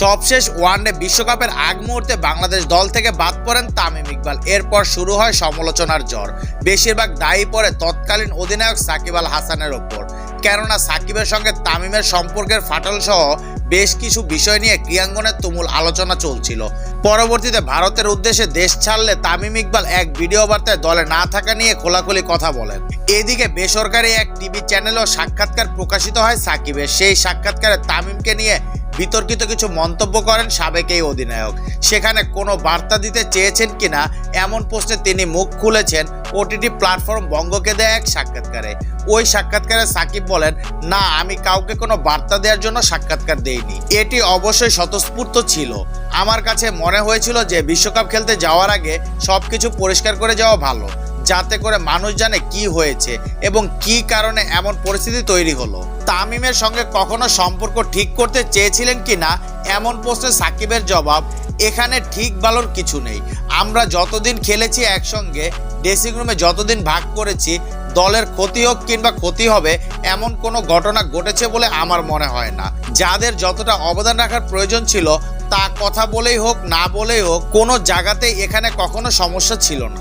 সবশেষ ওয়ানডে বিশ্বকাপের আগ মুহূর্তে বাংলাদেশ দল থেকে বাদ পড়েন তামিম ইকবাল। এরপর শুরু হয় সমালোচনার জ্বর বেশিরভাগ দায়ী পড়ে তৎকালীন অধিনায়ক সাকিব আল হাসানের ওপর। কেননা সাকিবের সঙ্গে তামিমের সম্পর্কের ফাটল সহ বেশ কিছু বিষয় নিয়ে ক্রিয়াঙ্গনে তুমুল আলোচনা চলছিল। পরবর্তীতে ভারতের উদ্দেশ্যে দেশ ছাড়লে তামিম ইকবাল এক ভিডিও বার্তায় দলে না থাকা নিয়ে খোলাখুলি কথা বলেন। এদিকে বেসরকারি এক টিভি চ্যানেলেও সাক্ষাৎকার প্রকাশিত হয় সাকিবের। সেই সাক্ষাৎকারে তামিমকে নিয়ে বিতর্কিত কিছু মন্তব্য করেন সাবেক এই অধিনায়ক। সেখানে কোনো বার্তা দিতে চেয়েছেন কিনা এমন প্রশ্নে তিনি মুখ খুলেছেন ওটিটি প্ল্যাটফর্ম বঙ্গকে দেয় এক সাক্ষাৎকারে। ওই সাক্ষাৎকারে সাকিব বলেন, না, আমি কাউকে কোনো বার্তা দেওয়ার জন্য সাক্ষাৎকার দেইনি। এটি অবশ্যই স্বতঃস্ফূর্ত ছিল। আমার কাছে মনে হয়েছিল যে বিশ্বকাপ খেলতে যাওয়ার আগে সব কিছু পরিষ্কার করে যাওয়া ভালো। যাতে করে মানুষ জানে কি হয়েছে এবং কি কারণে এমন পরিস্থিতি তৈরি হলো। তামিমের সঙ্গে কখনো সম্পর্ক ঠিক করতে চেয়েছিলেন কি না, এমন প্রশ্নে সাকিবের জবাব, এখানে ঠিক ভালোর কিছু নেই। আমরা যতদিন খেলেছি একসঙ্গে ড্রেসিং রুমে যতদিন ভাগ করেছি, দলের ক্ষতি হোক কিংবা ক্ষতি হবে, এমন কোনো ঘটনা ঘটেছে বলে আমার মনে হয় না। যাদের যতটা অবদান রাখার প্রয়োজন ছিল, তা কথা বলেই হোক, না বলেই হোক, কোনো জায়গাতেই এখানে কখনো সমস্যা ছিল না।